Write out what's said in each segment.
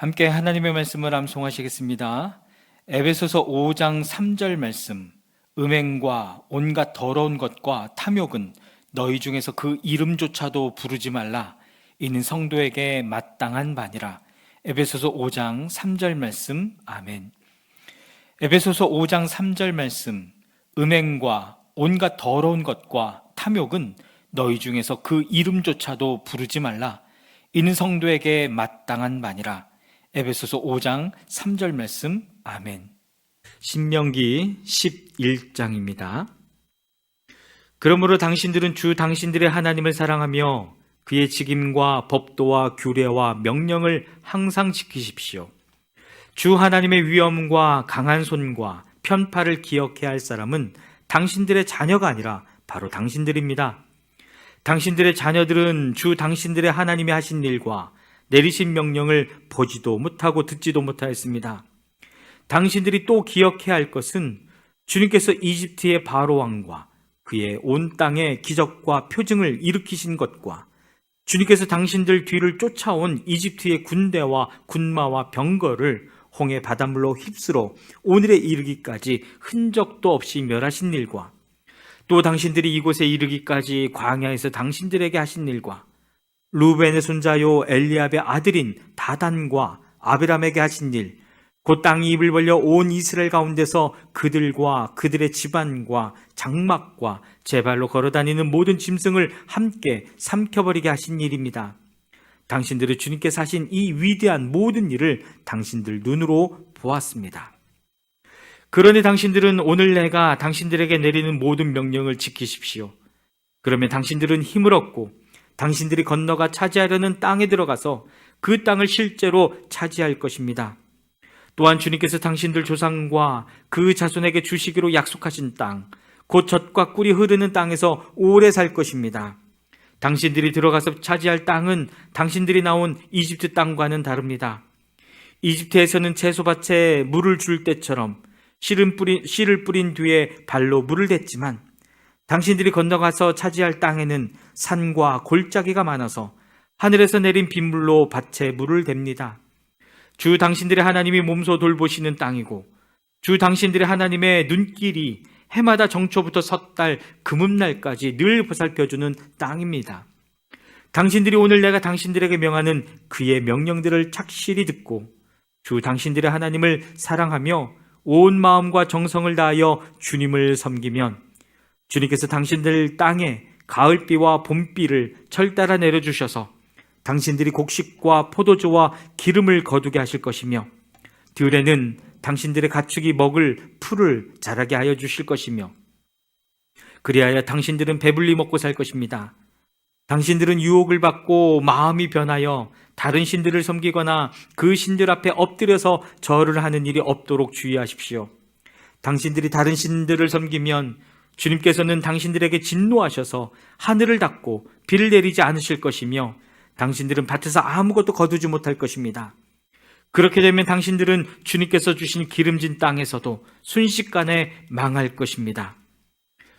함께 하나님의 말씀을 암송하시겠습니다. 에베소서 5장 3절 말씀. 음행과 온갖 더러운 것과 탐욕은 너희 중에서 그 이름조차도 부르지 말라. 이는 성도에게 마땅한 바니라. 에베소서 5장 3절 말씀. 아멘. 에베소서 5장 3절 말씀. 음행과 온갖 더러운 것과 탐욕은 너희 중에서 그 이름조차도 부르지 말라. 이는 성도에게 마땅한 바니라. 에베소서 5장 3절 말씀. 아멘. 신명기 11장입니다. 그러므로 당신들은 주 당신들의 하나님을 사랑하며 그의 직임과 법도와 규례와 명령을 항상 지키십시오. 주 하나님의 위엄과 강한 손과 편파를 기억해야 할 사람은 당신들의 자녀가 아니라 바로 당신들입니다. 당신들의 자녀들은 주 당신들의 하나님이 하신 일과 내리신 명령을 보지도 못하고 듣지도 못하였습니다. 당신들이 또 기억해야 할 것은 주님께서 이집트의 바로 왕과 그의 온 땅에 기적과 표징을 일으키신 것과 주님께서 당신들 뒤를 쫓아온 이집트의 군대와 군마와 병거를 홍해 바닷물로 휩쓸어 오늘에 이르기까지 흔적도 없이 멸하신 일과 또 당신들이 이곳에 이르기까지 광야에서 당신들에게 하신 일과 루벤의 손자요 엘리압의 아들인 다단과 아비람에게 하신 일, 곧 땅이 입을 벌려 온 이스라엘 가운데서 그들과 그들의 집안과 장막과 제 발로 걸어다니는 모든 짐승을 함께 삼켜버리게 하신 일입니다. 당신들은 주님께서 하신 이 위대한 모든 일을 당신들 눈으로 보았습니다. 그러니 당신들은 오늘 내가 당신들에게 내리는 모든 명령을 지키십시오. 그러면 당신들은 힘을 얻고 당신들이 건너가 차지하려는 땅에 들어가서 그 땅을 실제로 차지할 것입니다. 또한 주님께서 당신들 조상과 그 자손에게 주시기로 약속하신 땅, 곧 젖과 꿀이 흐르는 땅에서 오래 살 것입니다. 당신들이 들어가서 차지할 땅은 당신들이 나온 이집트 땅과는 다릅니다. 이집트에서는 채소밭에 물을 줄 때처럼 씨를 씨를 뿌린 뒤에 발로 물을 댔지만 당신들이 건너가서 차지할 땅에는 산과 골짜기가 많아서 하늘에서 내린 빗물로 밭에 물을 댑니다. 주 당신들의 하나님이 몸소 돌보시는 땅이고 주 당신들의 하나님의 눈길이 해마다 정초부터 섣달 금음날까지 늘 보살펴주는 땅입니다. 당신들이 오늘 내가 당신들에게 명하는 그의 명령들을 착실히 듣고 주 당신들의 하나님을 사랑하며 온 마음과 정성을 다하여 주님을 섬기면 주님께서 당신들 땅에 가을비와 봄비를 철따라 내려주셔서 당신들이 곡식과 포도주와 기름을 거두게 하실 것이며 들에는 당신들의 가축이 먹을 풀을 자라게 하여 주실 것이며 그리하여 당신들은 배불리 먹고 살 것입니다. 당신들은 유혹을 받고 마음이 변하여 다른 신들을 섬기거나 그 신들 앞에 엎드려서 절을 하는 일이 없도록 주의하십시오. 당신들이 다른 신들을 섬기면 주님께서는 당신들에게 진노하셔서 하늘을 닫고 비를 내리지 않으실 것이며 당신들은 밭에서 아무것도 거두지 못할 것입니다. 그렇게 되면 당신들은 주님께서 주신 기름진 땅에서도 순식간에 망할 것입니다.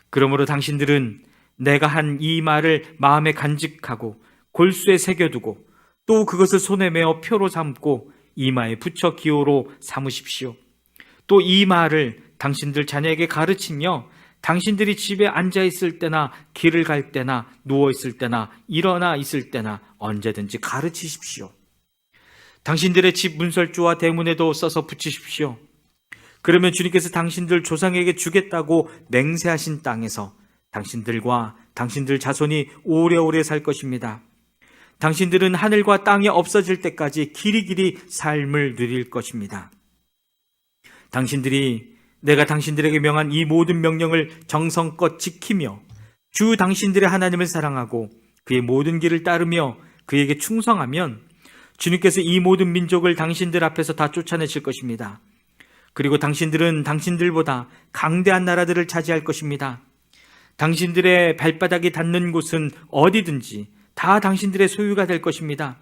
그러므로 당신들은 내가 한 이 말을 마음에 간직하고 골수에 새겨두고 또 그것을 손에 메어 표로 삼고 이마에 붙여 기호로 삼으십시오. 또 이 말을 당신들 자녀에게 가르치며 당신들이 집에 앉아 있을 때나 길을 갈 때나 누워 있을 때나 일어나 있을 때나 언제든지 가르치십시오. 당신들의 집 문설주와 대문에도 써서 붙이십시오. 그러면 주님께서 당신들 조상에게 주겠다고 맹세하신 땅에서 당신들과 당신들 자손이 오래오래 살 것입니다. 당신들은 하늘과 땅이 없어질 때까지 길이길이 삶을 누릴 것입니다. 당신들이 내가 당신들에게 명한 이 모든 명령을 정성껏 지키며 주 당신들의 하나님을 사랑하고 그의 모든 길을 따르며 그에게 충성하면 주님께서 이 모든 민족을 당신들 앞에서 다 쫓아내실 것입니다. 그리고 당신들은 당신들보다 강대한 나라들을 차지할 것입니다. 당신들의 발바닥이 닿는 곳은 어디든지 다 당신들의 소유가 될 것입니다.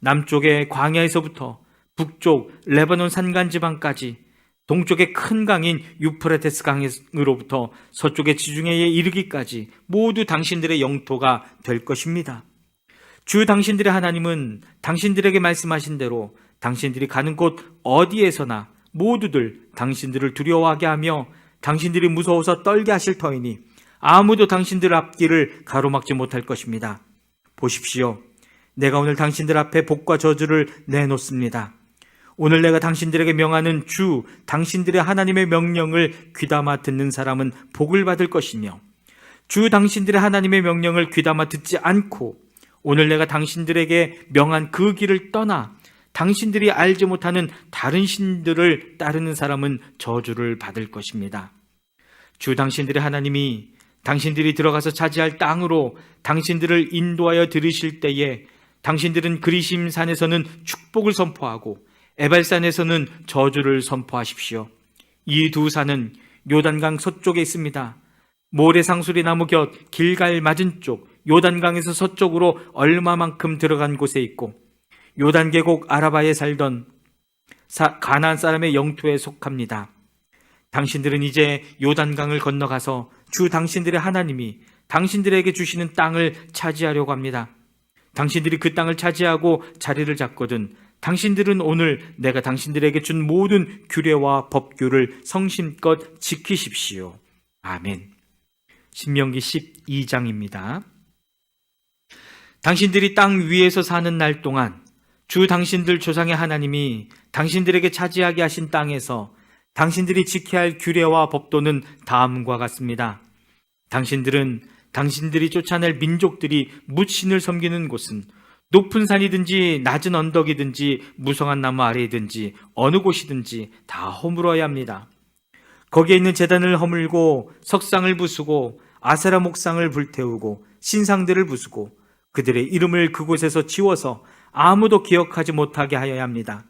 남쪽의 광야에서부터 북쪽 레바논 산간 지방까지 동쪽의 큰 강인 유프레테스 강으로부터 서쪽의 지중해에 이르기까지 모두 당신들의 영토가 될 것입니다. 주 당신들의 하나님은 당신들에게 말씀하신 대로 당신들이 가는 곳 어디에서나 모두들 당신들을 두려워하게 하며 당신들이 무서워서 떨게 하실 터이니 아무도 당신들 앞길을 가로막지 못할 것입니다. 보십시오. 내가 오늘 당신들 앞에 복과 저주를 내놓습니다. 오늘 내가 당신들에게 명하는 주, 당신들의 하나님의 명령을 귀담아 듣는 사람은 복을 받을 것이며, 주 당신들의 하나님의 명령을 귀담아 듣지 않고, 오늘 내가 당신들에게 명한 그 길을 떠나, 당신들이 알지 못하는 다른 신들을 따르는 사람은 저주를 받을 것입니다. 주 당신들의 하나님이 당신들이 들어가서 차지할 땅으로 당신들을 인도하여 들으실 때에 당신들은 그리심 산에서는 축복을 선포하고 에발산에서는 저주를 선포하십시오. 이 두 산은 요단강 서쪽에 있습니다. 모래상수리 나무 곁 길갈 맞은 쪽 요단강에서 서쪽으로 얼마만큼 들어간 곳에 있고 요단 계곡 아라바에 살던 사, 가나안 사람의 영토에 속합니다. 당신들은 이제 요단강을 건너가서 주 당신들의 하나님이 당신들에게 주시는 땅을 차지하려고 합니다. 당신들이 그 땅을 차지하고 자리를 잡거든 당신들은 오늘 내가 당신들에게 준 모든 규례와 법규를 성심껏 지키십시오. 아멘. 신명기 12장입니다. 당신들이 땅 위에서 사는 날 동안 주 당신들 조상의 하나님이 당신들에게 차지하게 하신 땅에서 당신들이 지켜야 할 규례와 법도는 다음과 같습니다. 당신들은 당신들이 쫓아낼 민족들이 무신을 섬기는 곳은 높은 산이든지 낮은 언덕이든지 무성한 나무 아래이든지 어느 곳이든지 다 허물어야 합니다. 거기에 있는 재단을 허물고 석상을 부수고 아세라 목상을 불태우고 신상들을 부수고 그들의 이름을 그곳에서 지워서 아무도 기억하지 못하게 하여야 합니다.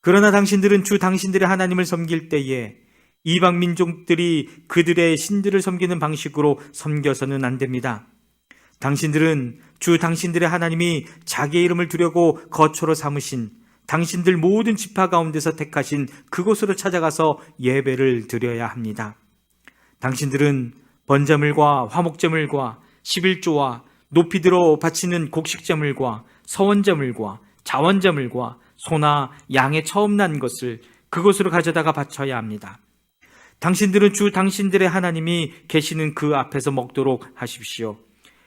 그러나 당신들은 주 당신들의 하나님을 섬길 때에 이방 민족들이 그들의 신들을 섬기는 방식으로 섬겨서는 안 됩니다. 당신들은 주 당신들의 하나님이 자기의 이름을 두려고 거처로 삼으신 당신들 모든 지파 가운데서 택하신 그곳으로 찾아가서 예배를 드려야 합니다. 당신들은 번제물과 화목제물과 11조와 높이 들어 바치는 곡식제물과 서원제물과 자원제물과 소나 양의 처음 난 것을 그곳으로 가져다가 바쳐야 합니다. 당신들은 주 당신들의 하나님이 계시는 그 앞에서 먹도록 하십시오.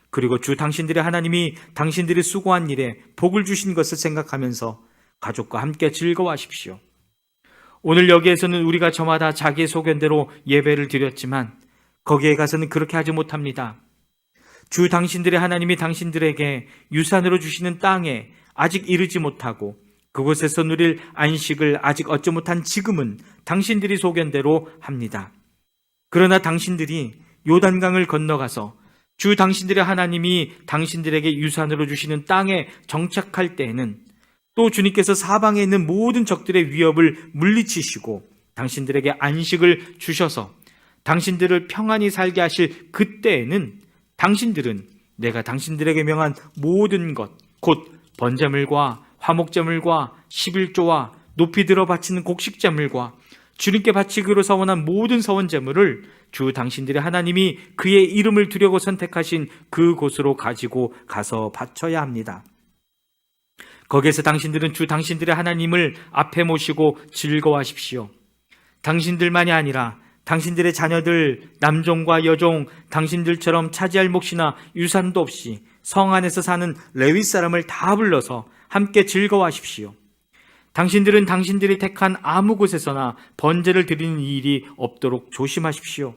그리고 주 당신들의 하나님이 당신들이 수고한 일에 복을 주신 것을 생각하면서 가족과 함께 즐거워하십시오. 오늘 여기에서는 우리가 저마다 자기의 소견대로 예배를 드렸지만 거기에 가서는 그렇게 하지 못합니다. 주 당신들의 하나님이 당신들에게 유산으로 주시는 땅에 아직 이르지 못하고 그곳에서 누릴 안식을 아직 얻지 못한 지금은 당신들이 소견대로 합니다. 그러나 당신들이 요단강을 건너가서 주 당신들의 하나님이 당신들에게 유산으로 주시는 땅에 정착할 때에는 또 주님께서 사방에 있는 모든 적들의 위협을 물리치시고 당신들에게 안식을 주셔서 당신들을 평안히 살게 하실 그때에는 당신들은 내가 당신들에게 명한 모든 것, 곧 번제물과 화목제물과 11조와 높이 들어 바치는 곡식제물과 주님께 바치기로 서원한 모든 서원 제물을 주 당신들의 하나님이 그의 이름을 두려고 선택하신 그 곳으로 가지고 가서 바쳐야 합니다. 거기에서 당신들은 주 당신들의 하나님을 앞에 모시고 즐거워하십시오. 당신들만이 아니라 당신들의 자녀들, 남종과 여종, 당신들처럼 차지할 몫이나 유산도 없이 성 안에서 사는 레위 사람을 다 불러서 함께 즐거워하십시오. 당신들은 당신들이 택한 아무 곳에서나 번제를 드리는 일이 없도록 조심하십시오.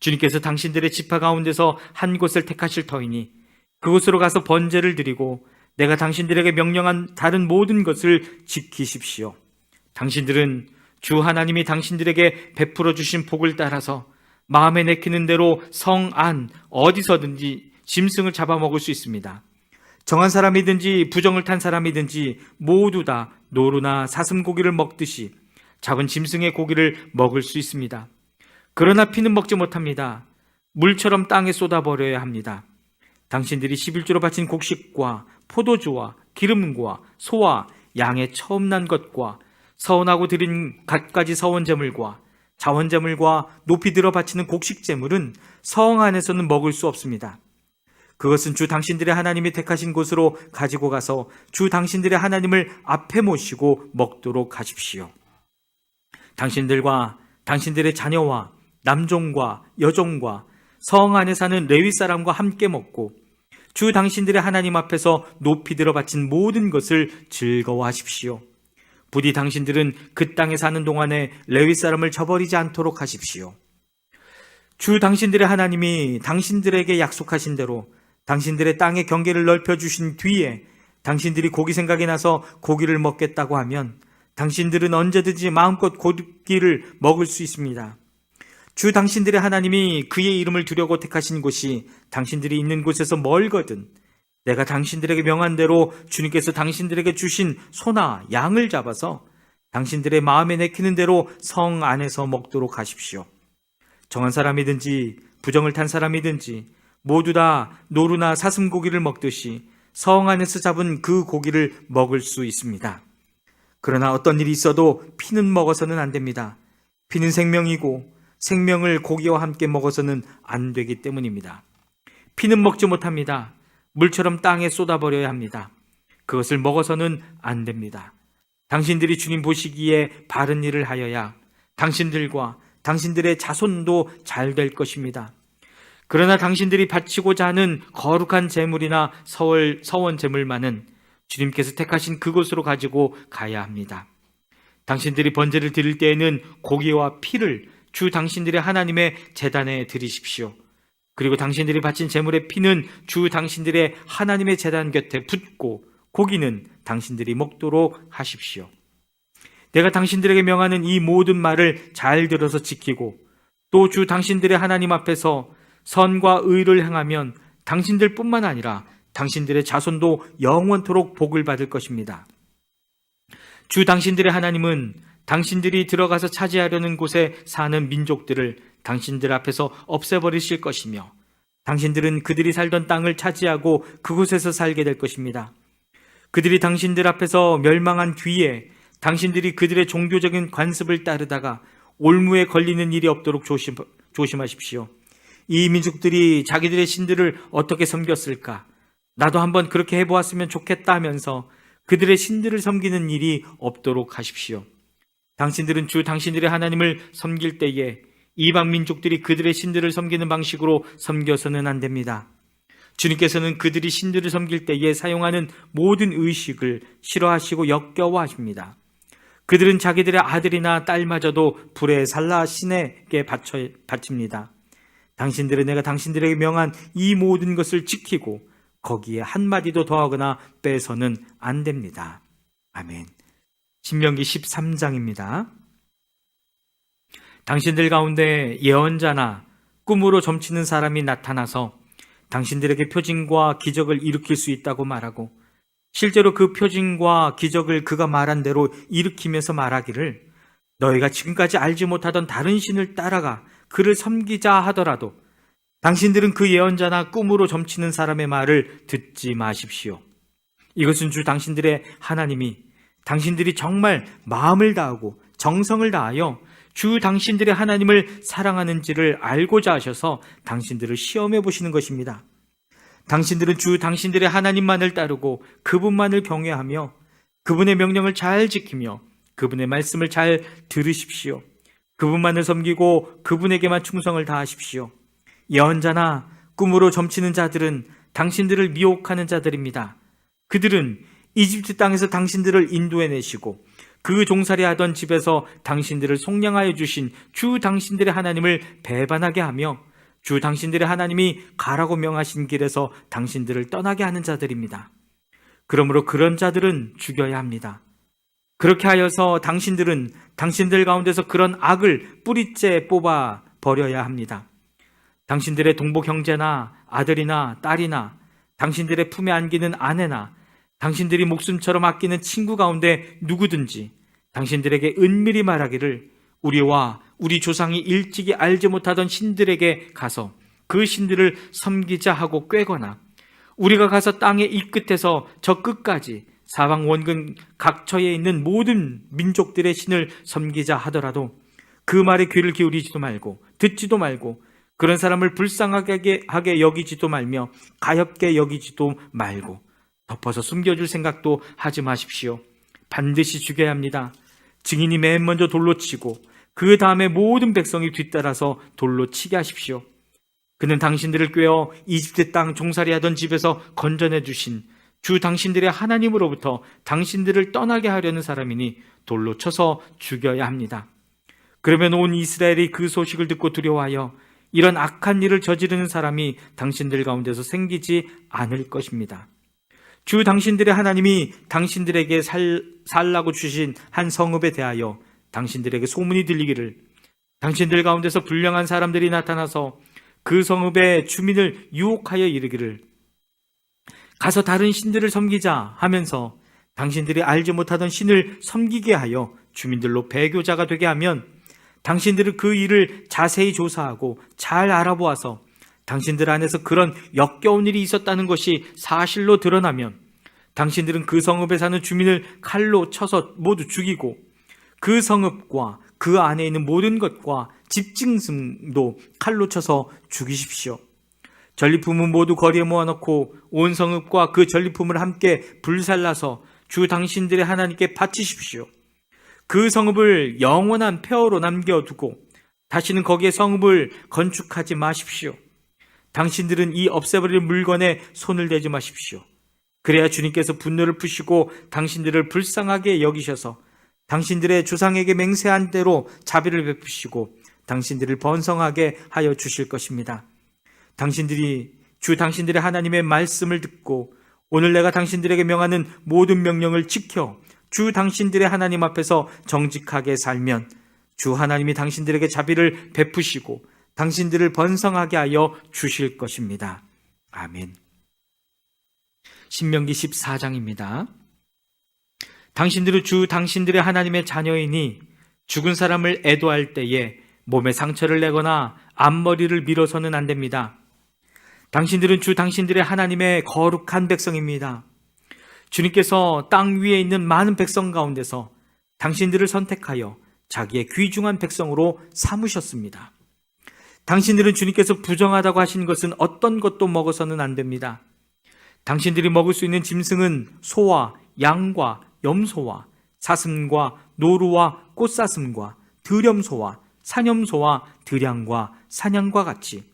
주님께서 당신들의 지파 가운데서 한 곳을 택하실 터이니 그곳으로 가서 번제를 드리고 내가 당신들에게 명령한 다른 모든 것을 지키십시오. 당신들은 주 하나님이 당신들에게 베풀어 주신 복을 따라서 마음에 내키는 대로 성 안 어디서든지 짐승을 잡아먹을 수 있습니다. 정한 사람이든지 부정을 탄 사람이든지 모두 다 노루나 사슴고기를 먹듯이 작은 짐승의 고기를 먹을 수 있습니다. 그러나 피는 먹지 못합니다. 물처럼 땅에 쏟아버려야 합니다. 당신들이 11조로 바친 곡식과 포도주와 기름과 소와 양의 처음 난 것과 서원하고 드린 갖가지 서원제물과 자원제물과 높이 들어 바치는 곡식제물은 성 안에서는 먹을 수 없습니다. 그것은 주 당신들의 하나님이 택하신 곳으로 가지고 가서 주 당신들의 하나님을 앞에 모시고 먹도록 하십시오. 당신들과 당신들의 자녀와 남종과 여종과 성 안에 사는 레위 사람과 함께 먹고 주 당신들의 하나님 앞에서 높이 들어 바친 모든 것을 즐거워하십시오. 부디 당신들은 그 땅에 사는 동안에 레위 사람을 저버리지 않도록 하십시오. 주 당신들의 하나님이 당신들에게 약속하신 대로 당신들의 땅의 경계를 넓혀 주신 뒤에 당신들이 고기 생각이 나서 고기를 먹겠다고 하면 당신들은 언제든지 마음껏 고기를 먹을 수 있습니다. 주 당신들의 하나님이 그의 이름을 두려고 택하신 곳이 당신들이 있는 곳에서 멀거든 내가 당신들에게 명한 대로 주님께서 당신들에게 주신 소나 양을 잡아서 당신들의 마음에 내키는 대로 성 안에서 먹도록 하십시오. 정한 사람이든지 부정을 탄 사람이든지 모두 다 노루나 사슴고기를 먹듯이 성 안에서 잡은 그 고기를 먹을 수 있습니다. 그러나 어떤 일이 있어도 피는 먹어서는 안 됩니다. 피는 생명이고 생명을 고기와 함께 먹어서는 안 되기 때문입니다. 피는 먹지 못합니다. 물처럼 땅에 쏟아버려야 합니다. 그것을 먹어서는 안 됩니다. 당신들이 주님 보시기에 바른 일을 하여야 당신들과 당신들의 자손도 잘 될 것입니다. 그러나 당신들이 바치고자 하는 거룩한 재물이나 서월, 서원 재물만은 주님께서 택하신 그곳으로 가지고 가야 합니다. 당신들이 번제를 드릴 때에는 고기와 피를 주 당신들의 하나님의 재단에 드리십시오. 그리고 당신들이 바친 재물의 피는 주 당신들의 하나님의 재단 곁에 붓고 고기는 당신들이 먹도록 하십시오. 내가 당신들에게 명하는 이 모든 말을 잘 들어서 지키고 또 주 당신들의 하나님 앞에서 선과 의를 행하면 당신들뿐만 아니라 당신들의 자손도 영원토록 복을 받을 것입니다. 주 당신들의 하나님은 당신들이 들어가서 차지하려는 곳에 사는 민족들을 당신들 앞에서 없애버리실 것이며 당신들은 그들이 살던 땅을 차지하고 그곳에서 살게 될 것입니다. 그들이 당신들 앞에서 멸망한 뒤에 당신들이 그들의 종교적인 관습을 따르다가 올무에 걸리는 일이 없도록 조심, 조심하십시오. 이 민족들이 자기들의 신들을 어떻게 섬겼을까? 나도 한번 그렇게 해보았으면 좋겠다 하면서 그들의 신들을 섬기는 일이 없도록 하십시오. 당신들은 주 당신들의 하나님을 섬길 때에 이방 민족들이 그들의 신들을 섬기는 방식으로 섬겨서는 안 됩니다. 주님께서는 그들이 신들을 섬길 때에 사용하는 모든 의식을 싫어하시고 역겨워하십니다. 그들은 자기들의 아들이나 딸마저도 불에 살라 신에게 바쳐, 바칩니다. 당신들은 내가 당신들에게 명한 이 모든 것을 지키고 거기에 한마디도 더하거나 빼서는 안 됩니다. 아멘. 신명기 13장입니다. 당신들 가운데 예언자나 꿈으로 점치는 사람이 나타나서 당신들에게 표징과 기적을 일으킬 수 있다고 말하고 실제로 그 표징과 기적을 그가 말한 대로 일으키면서 말하기를 너희가 지금까지 알지 못하던 다른 신을 따라가 그를 섬기자 하더라도 당신들은 그 예언자나 꿈으로 점치는 사람의 말을 듣지 마십시오. 이것은 주 당신들의 하나님이 당신들이 정말 마음을 다하고 정성을 다하여 주 당신들의 하나님을 사랑하는지를 알고자 하셔서 당신들을 시험해 보시는 것입니다. 당신들은 주 당신들의 하나님만을 따르고 그분만을 경외하며 그분의 명령을 잘 지키며 그분의 말씀을 잘 들으십시오. 그분만을 섬기고 그분에게만 충성을 다하십시오. 예언자나 꿈으로 점치는 자들은 당신들을 미혹하는 자들입니다. 그들은 이집트 땅에서 당신들을 인도해 내시고 그 종살이 하던 집에서 당신들을 속량하여 주신 주 당신들의 하나님을 배반하게 하며 주 당신들의 하나님이 가라고 명하신 길에서 당신들을 떠나게 하는 자들입니다. 그러므로 그런 자들은 죽여야 합니다. 그렇게 하여서 당신들은 당신들 가운데서 그런 악을 뿌리째 뽑아 버려야 합니다. 당신들의 동복 형제나 아들이나 딸이나 당신들의 품에 안기는 아내나 당신들이 목숨처럼 아끼는 친구 가운데 누구든지 당신들에게 은밀히 말하기를 우리와 우리 조상이 일찍이 알지 못하던 신들에게 가서 그 신들을 섬기자 하고 꿰거나 우리가 가서 땅의 이 끝에서 저 끝까지 사방 원근 각처에 있는 모든 민족들의 신을 섬기자 하더라도 그 말에 귀를 기울이지도 말고 듣지도 말고 그런 사람을 불쌍하게 하게 여기지도 말며 가엽게 여기지도 말고 덮어서 숨겨줄 생각도 하지 마십시오. 반드시 죽여야 합니다. 증인이 맨 먼저 돌로 치고 그 다음에 모든 백성이 뒤따라서 돌로 치게 하십시오. 그는 당신들을 꿰어 이집트 땅 종살이하던 집에서 건져내 주신 주 당신들의 하나님으로부터 당신들을 떠나게 하려는 사람이니 돌로 쳐서 죽여야 합니다. 그러면 온 이스라엘이 그 소식을 듣고 두려워하여 이런 악한 일을 저지르는 사람이 당신들 가운데서 생기지 않을 것입니다. 주 당신들의 하나님이 당신들에게 살, 살라고 주신 한 성읍에 대하여 당신들에게 소문이 들리기를 당신들 가운데서 불량한 사람들이 나타나서 그 성읍의 주민을 유혹하여 이르기를 가서 다른 신들을 섬기자 하면서 당신들이 알지 못하던 신을 섬기게 하여 주민들로 배교자가 되게 하면 당신들은 그 일을 자세히 조사하고 잘 알아보아서 당신들 안에서 그런 역겨운 일이 있었다는 것이 사실로 드러나면 당신들은 그 성읍에 사는 주민을 칼로 쳐서 모두 죽이고 그 성읍과 그 안에 있는 모든 것과 집증승도 칼로 쳐서 죽이십시오. 전리품은 모두 거리에 모아놓고 온 성읍과 그 전리품을 함께 불살라서 주 당신들의 하나님께 바치십시오. 그 성읍을 영원한 폐허로 남겨두고 다시는 거기에 성읍을 건축하지 마십시오. 당신들은 이 없애버릴 물건에 손을 대지 마십시오. 그래야 주님께서 분노를 푸시고 당신들을 불쌍하게 여기셔서 당신들의 조상에게 맹세한 대로 자비를 베푸시고 당신들을 번성하게 하여 주실 것입니다. 당신들이 주 당신들의 하나님의 말씀을 듣고 오늘 내가 당신들에게 명하는 모든 명령을 지켜 주 당신들의 하나님 앞에서 정직하게 살면 주 하나님이 당신들에게 자비를 베푸시고 당신들을 번성하게 하여 주실 것입니다. 아멘. 신명기 14장입니다. 당신들은 주 당신들의 하나님의 자녀이니 죽은 사람을 애도할 때에 몸에 상처를 내거나 앞머리를 밀어서는 안 됩니다. 당신들은 주 당신들의 하나님의 거룩한 백성입니다. 주님께서 땅 위에 있는 많은 백성 가운데서 당신들을 선택하여 자기의 귀중한 백성으로 삼으셨습니다. 당신들은 주님께서 부정하다고 하신 것은 어떤 것도 먹어서는 안 됩니다. 당신들이 먹을 수 있는 짐승은 소와 양과 염소와 사슴과 노루와 꽃사슴과 들염소와 사념소와 들양과 사냥과 같이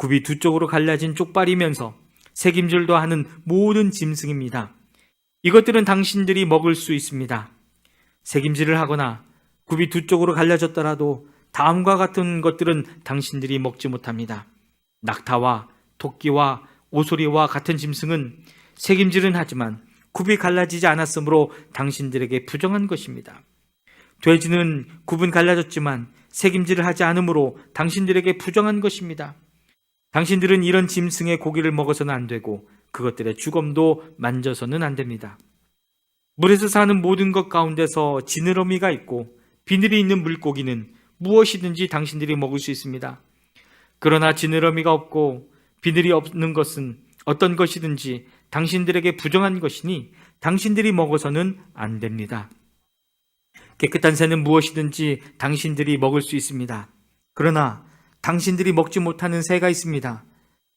굽이 두 쪽으로 갈라진 쪽발이면서 색임질도 하는 모든 짐승입니다. 이것들은 당신들이 먹을 수 있습니다. 색임질을 하거나 굽이 두 쪽으로 갈라졌더라도 다음과 같은 것들은 당신들이 먹지 못합니다. 낙타와 토끼와 오소리와 같은 짐승은 색임질은 하지만 굽이 갈라지지 않았으므로 당신들에게 부정한 것입니다. 돼지는 굽은 갈라졌지만 색임질을 하지 않으므로 당신들에게 부정한 것입니다. 당신들은 이런 짐승의 고기를 먹어서는 안 되고 그것들의 주검도 만져서는 안 됩니다. 물에서 사는 모든 것 가운데서 지느러미가 있고 비늘이 있는 물고기는 무엇이든지 당신들이 먹을 수 있습니다. 그러나 지느러미가 없고 비늘이 없는 것은 어떤 것이든지 당신들에게 부정한 것이니 당신들이 먹어서는 안 됩니다. 깨끗한 새는 무엇이든지 당신들이 먹을 수 있습니다. 그러나 당신들이 먹지 못하는 새가 있습니다.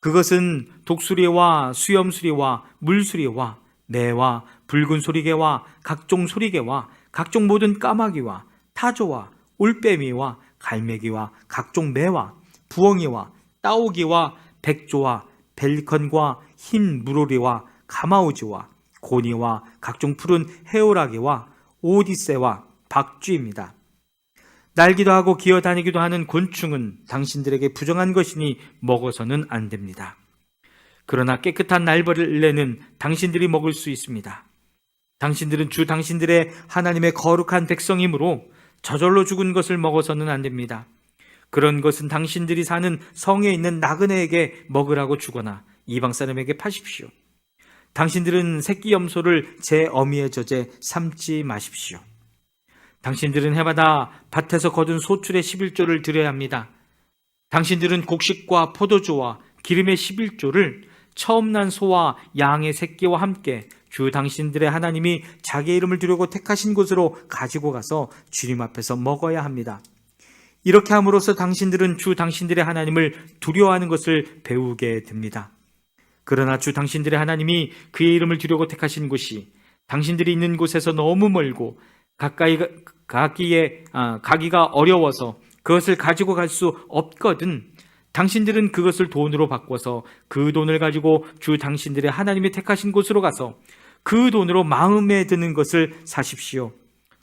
그것은 독수리와 수염수리와 물수리와 매와 붉은 소리개와 각종 소리개와 각종 모든 까마귀와 타조와 올빼미와 갈매기와 각종 매와 부엉이와 따오기와 백조와 벨컨과 흰 물오리와 가마우지와 고니와 각종 푸른 해오라기와 오디세와 박쥐입니다. 날기도 하고 기어다니기도 하는 곤충은 당신들에게 부정한 것이니 먹어서는 안 됩니다. 그러나 깨끗한 날벌레는 당신들이 먹을 수 있습니다. 당신들은 주 당신들의 하나님의 거룩한 백성이므로 저절로 죽은 것을 먹어서는 안 됩니다. 그런 것은 당신들이 사는 성에 있는 나그네에게 먹으라고 주거나 이방 사람에게 파십시오. 당신들은 새끼 염소를 제 어미의 젖에 삼지 마십시오. 당신들은 해마다 밭에서 거둔 소출의 11조를 드려야 합니다. 당신들은 곡식과 포도주와 기름의 11조를 처음 난 소와 양의 새끼와 함께 주 당신들의 하나님이 자기 이름을 두려고 택하신 곳으로 가지고 가서 주님 앞에서 먹어야 합니다. 이렇게 함으로써 당신들은 주 당신들의 하나님을 두려워하는 것을 배우게 됩니다. 그러나 주 당신들의 하나님이 그의 이름을 두려고 택하신 곳이 당신들이 있는 곳에서 너무 멀고 가까이 가기에 아, 가기가 어려워서 그것을 가지고 갈 수 없거든. 당신들은 그것을 돈으로 바꿔서 그 돈을 가지고 주 당신들의 하나님이 택하신 곳으로 가서 그 돈으로 마음에 드는 것을 사십시오.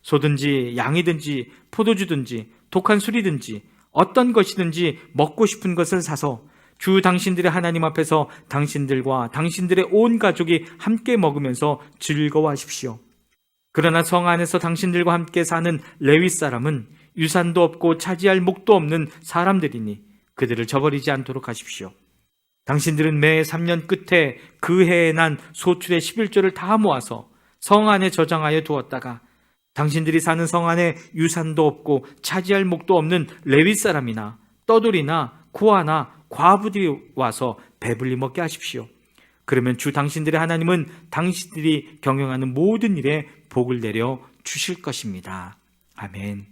소든지 양이든지 포도주든지 독한 술이든지 어떤 것이든지 먹고 싶은 것을 사서 주 당신들의 하나님 앞에서 당신들과 당신들의 온 가족이 함께 먹으면서 즐거워하십시오. 그러나 성 안에서 당신들과 함께 사는 레위 사람은 유산도 없고 차지할 목도 없는 사람들이니 그들을 저버리지 않도록 하십시오. 당신들은 매 3년 끝에 그 해에 난 소출의 11조를 다 모아서 성 안에 저장하여 두었다가 당신들이 사는 성 안에 유산도 없고 차지할 목도 없는 레위 사람이나 떠돌이나 고아나 과부들이 와서 배불리 먹게 하십시오. 그러면 주 당신들의 하나님은 당신들이 경영하는 모든 일에 복을 내려 주실 것입니다. 아멘.